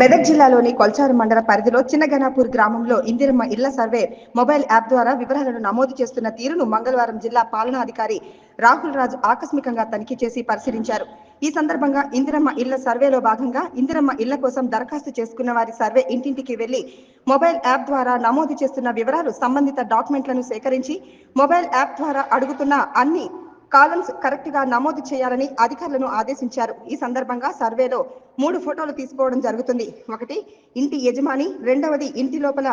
మెదక్ జిల్లాలోని కొల్చారు మండల పరిధిలో చిన్నగనాపూర్ గ్రామంలో ఇందిరమ్మ ఇళ్ళ సర్వే మొబైల్ యాప్ ద్వారా వివరాలను నమోదు చేస్తున్న తీరును మంగళవారం జిల్లా పాలనాధికారి రాహుల్ రాజు ఆకస్మికంగా తనిఖీ చేసి పరిశీలించారు. ఈ సందర్భంగా ఇందిరమ్మ ఇళ్ళ సర్వేలో భాగంగా ఇందిరమ్మ ఇళ్ళ కోసం దరఖాస్తు చేసుకున్న వారి సర్వే ఇంటింటికి వెళ్ళి మొబైల్ యాప్ ద్వారా నమోదు చేస్తున్న వివరాలు సంబంధిత డాక్యుమెంట్లను సేకరించి మొబైల్ యాప్ ద్వారా అడుగుతున్న అన్ని కాలమ్స్ కరెక్ట్గా నమోదు చేయాలని అధికారులను ఆదేశించారు. ఈ సందర్భంగా సర్వేలో మూడు ఫోటోలు తీసుకోవడం జరుగుతుంది. ఒకటి ఇంటి యజమాని. రెండవది ఇంటి లోపల.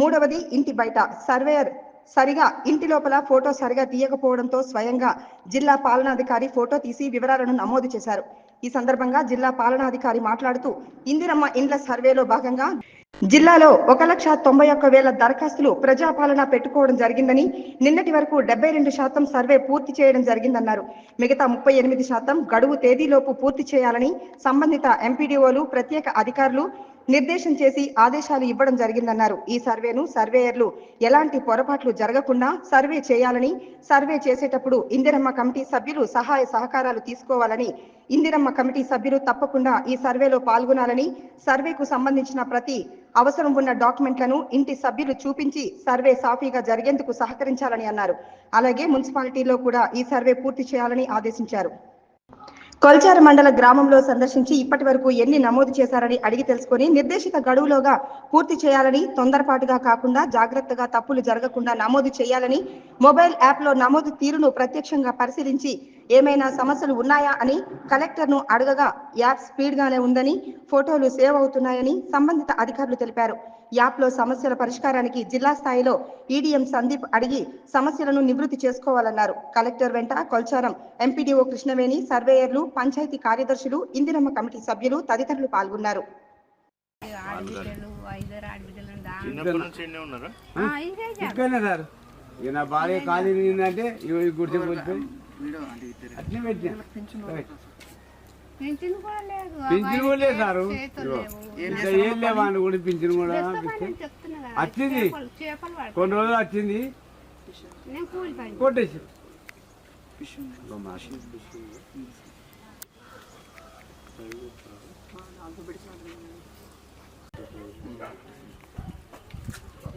మూడవది ఇంటి బయట. సర్వేయర్ సరిగా ఇంటి లోపల ఫోటో సరిగా తీయకపోవడంతో స్వయంగా జిల్లా పాలనాధికారి ఫోటో తీసి వివరాలను నమోదు చేశారు. ఈ సందర్భంగా జిల్లా పాలనాధికారి మాట్లాడుతూ ఇందిరమ్మ ఇండ్ల సర్వేలో భాగంగా జిల్లాలో ఒక లక్ష తొంభై ఒక్క వేల దరఖాస్తులు ప్రజాపాలన పెట్టుకోవడం జరిగిందని నిన్నటి వరకు డెబ్బై రెండు శాతం సర్వే పూర్తి చేయడం జరిగిందన్నారు. మిగతా ముప్పై ఎనిమిది శాతం గడువు తేదీలోపు పూర్తి చేయాలని సంబంధిత ఎంపీడీఓలు ప్రత్యేక అధికారులు నిర్దేశం చేసి ఆదేశాలు ఇవ్వడం జరిగిందన్నారు. ఈ సర్వేను సర్వేయర్లు ఎలాంటి పొరపాట్లు జరగకుండా సర్వే చేయాలని సర్వే చేసేటప్పుడు ఇందిరమ్మ కమిటీ సభ్యులు సహాయ సహకారాలు తీసుకోవాలని ఇందిరమ్మ కమిటీ సభ్యులు తప్పకుండా ఈ సర్వేలో పాల్గొనాలని సర్వేకు సంబంధించిన ప్రతి అవసరం ఉన్న డాక్యుమెంట్లను ఇంటి సభ్యులు చూపించి సర్వే సాఫీగా జరిగేందుకు సహకరించాలని అన్నారు. అలాగే మున్సిపాలిటీలో కూడా ఈ సర్వే పూర్తి చేయాలని ఆదేశించారు. కొల్చార మండల గ్రామంలో సందర్శించి ఇప్పటి వరకు ఎన్ని నమోదు చేశారని అడిగి తెలుసుకొని నిర్దేశిత గడువులోగా పూర్తి చేయాలని తొందరపాటుగా కాకుండా జాగ్రత్తగా తప్పులు జరగకుండా నమోదు చేయాలని మొబైల్ యాప్లో నమోదు తీరును ప్రత్యక్షంగా పరిశీలించి ఏమైనా సమస్యలు ఉన్నాయా అని కలెక్టర్ను అడగగా యాప్ స్పీడ్గానే ఉందని ఫోటోలు సేవ్ అవుతున్నాయని సంబంధిత అధికారులు తెలిపారు. యాప్లో సమస్యల పరిష్కారానికి జిల్లా స్థాయిలో ఈడీఎం సందీప్ అడిగి సమస్యలను నివృత్తి చేసుకోవాలన్నారు. కలెక్టర్ వెంట కొల్చారం ఎంపీడీఓ కృష్ణవేణి సర్వేయర్లు పంచాయతీ కార్యదర్శులు ఇందిరమ్మ కమిటీ సభ్యులు తదితరులు పాల్గొన్నారు. ఆడబిడ్డలు ఐదారు ఆడబిడ్డలు దా చిన్నప్పటి నుంచి ఎన్నే ఉన్నారా? ఆ, ఇదే చేయాలి. ఇక్కడనే సార్. ఇక నా భార్య ఖాళీ నిందంటే ఇవి పింఛన్ కూడా లేదు. సారు. ఇంకా ఏం లేవా అని కూడా పింఛన్ కూడా. వచ్చింది. కొన్ని రోజులు వచ్చింది నేను కూలి పని కొట్టేసి.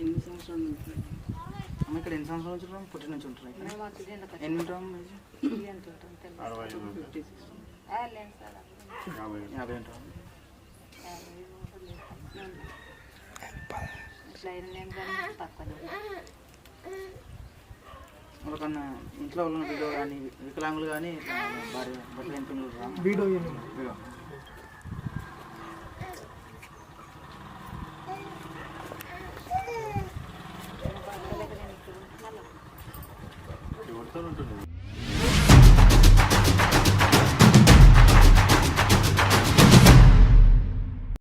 ఎన్ని సంవత్సరాల అమ్మ ఇక్కడ ఎన్ని సంవత్సరాల నుంచి ఉంటారు పుట్టిన నుంచి ఉంటారు ఎన్ని ఉంటాం యాభై ఉంటాం వాళ్ళకన్నా ఇంట్లో వాళ్ళు బిడ్డ కానీ వికలాంగులు కానీ భార్య భర్త 사람들 모르